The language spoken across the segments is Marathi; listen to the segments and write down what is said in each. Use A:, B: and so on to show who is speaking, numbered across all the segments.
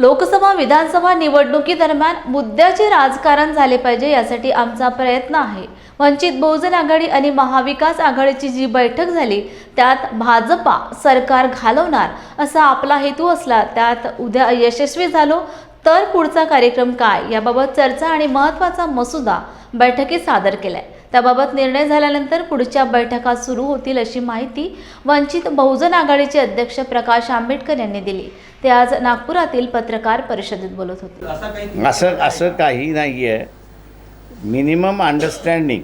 A: लोकसभा विधानसभा निवडणुकीदरम्यान मुद्द्याचे राजकारण झाले पाहिजे यासाठी आमचा प्रयत्न आहे. वंचित बहुजन आघाडी आणि महाविकास आघाडीची जी बैठक झाली त्यात भाजपा सरकार घालवणार असा आपला हेतू असला त्यात उद्या यशस्वी झालो तर पुढचा कार्यक्रम काय याबाबत चर्चा आणि महत्त्वाचा मसुदा बैठकीत सादर केलाय. त्याबाबत निर्णय झाल्यानंतर पुढच्या बैठका सुरू होतील अशी माहिती वंचित बहुजन आघाडीचे अध्यक्ष प्रकाश आंबेडकर यांनी दिली. ते आज नागपुरातील पत्रकार परिषदेत बोलत होते.
B: असा
C: असं काही नाही आहे मिनिमम अंडरस्टँडिंग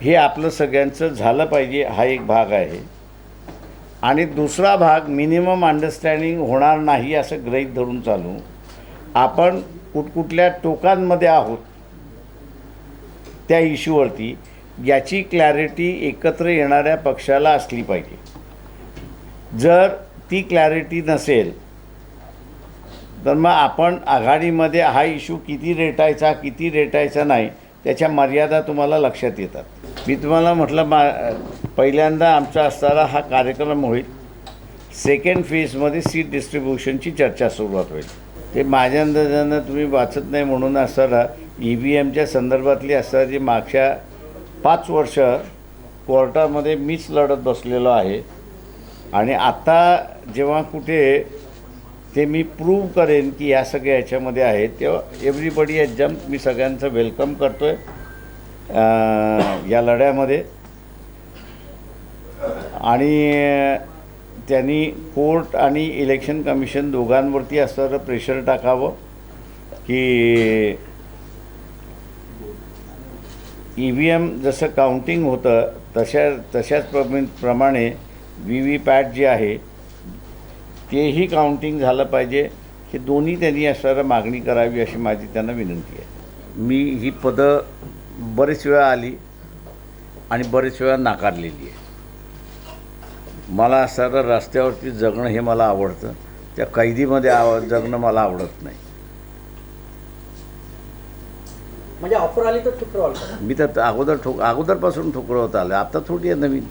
C: हे आपलं सगळ्यांचं झालं पाहिजे हा एक भाग आहे. आणि दुसरा भाग मिनिमम अंडरस्टँडिंग होणार नाही असं गृहीत धरून चालू. आपण कुठकुठल्या टोकांमध्ये आहोत त्या इश्यूवरती याची क्लॅरिटी एकत्र येणाऱ्या पक्षाला असली पाहिजे. जर ती क्लॅरिटी नसेल तर मग आपण आघाडीमध्ये हा इश्यू किती रेटायचा किती रेटायचा नाही त्याच्या मर्यादा तुम्हाला लक्षात येतात. मी तुम्हाला म्हटलं मा पहिल्यांदा आमचा असताना हा कार्यक्रम होईल. सेकंड फेजमध्ये सीट डिस्ट्रीब्युशनची चर्चा सुरुवात होईल. ते माझ्या अंदाजानं तुम्ही वाचत नाही म्हणून असताना ई व्ही एमच्या संदर्भातली असताना जी मागच्या पाच वर्ष कोर्टामध्ये मीच लढत बसलेलो आहे. आणि आता जेव्हा कुठे ते मी प्रूव्ह करेन की या सगळ्या याच्यामध्ये आहेत तेव्हा एव्हरीबडी हॅज जम्प मी सगळ्यांचं वेलकम करतो आहे या लढ्यामध्ये. आणि त्यांनी कोर्ट आणि इलेक्शन कमिशन दोघांवरती असणारं प्रेशर टाकावं की ई व्ही एम जसं काउंटिंग होतं तशा तशाच प्रमी प्रमाणे व्ही व्ही पॅट जे आहे तेही काउंटिंग झालं पाहिजे. हे दोन्ही त्यांनी असणारं मागणी करावी अशी माझी त्यांना विनंती आहे. मी ही पदं बरेच वेळा आली आणि बरेच वेळा नाकारलेली आहे. मला असणारं रस्त्यावरती जगणं हे मला आवडतं. त्या कैदीमध्ये आव जगणं मला आवडत नाही.
B: म्हणजे ऑफर आली तर ठुकरवाल
C: मी तर अगोदर ठोक अगोदरपासून ठोकरवत आलं आता थोडी आहे नवीन.